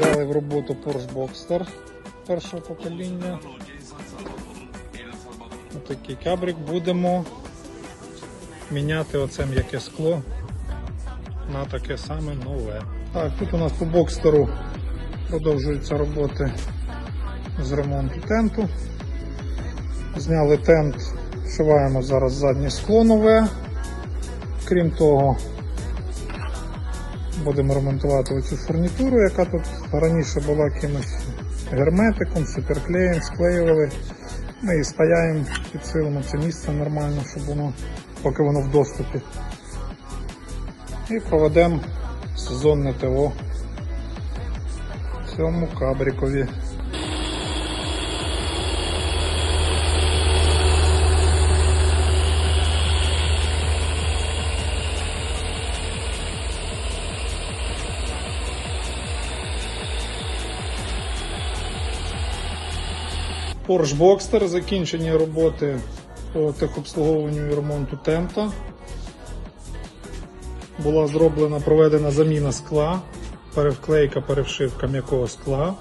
Взяли в роботу Porsche Boxster першого покоління. Отакий кабрик будемо міняти оце м'яке скло на таке саме нове. Так, тут у нас по бокстеру продовжуються роботи з ремонту тенту. Зняли тент, вшиваємо зараз заднє скло нове. Крім того, будемо ремонтувати оцю фурнітуру, яка тут раніше була якимось герметиком, суперклеєм, склеювали. Ми її спаяємо, підсилимо це місце нормально, щоб воно, поки воно в доступі. І проведемо сезонне ТО цьому кабрікові. Porsche Boxster, закінчені роботи по техобслуговуванню і ремонту тента. Була зроблена, проведена заміна скла, перевклейка, перевшивка м'якого скла,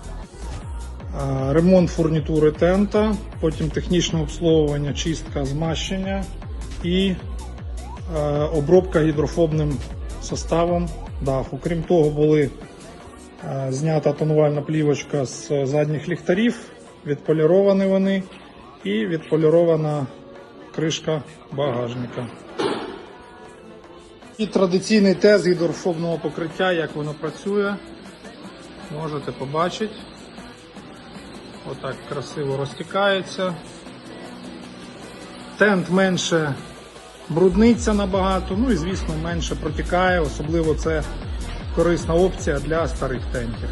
ремонт фурнітури тента, потім технічне обслуговування, чистка, змащення і е, обробка гідрофобним составом даху. Крім того, були е, знята тонувальна плівочка з задніх ліхтарів, відполіровані вони і відполірована кришка багажника. І традиційний тест гідрофобного покриття, як воно працює, можете побачити. Отак красиво розтікається. Тент менше брудниться набагато, ну і звісно менше протікає, особливо це корисна опція для старих тентів.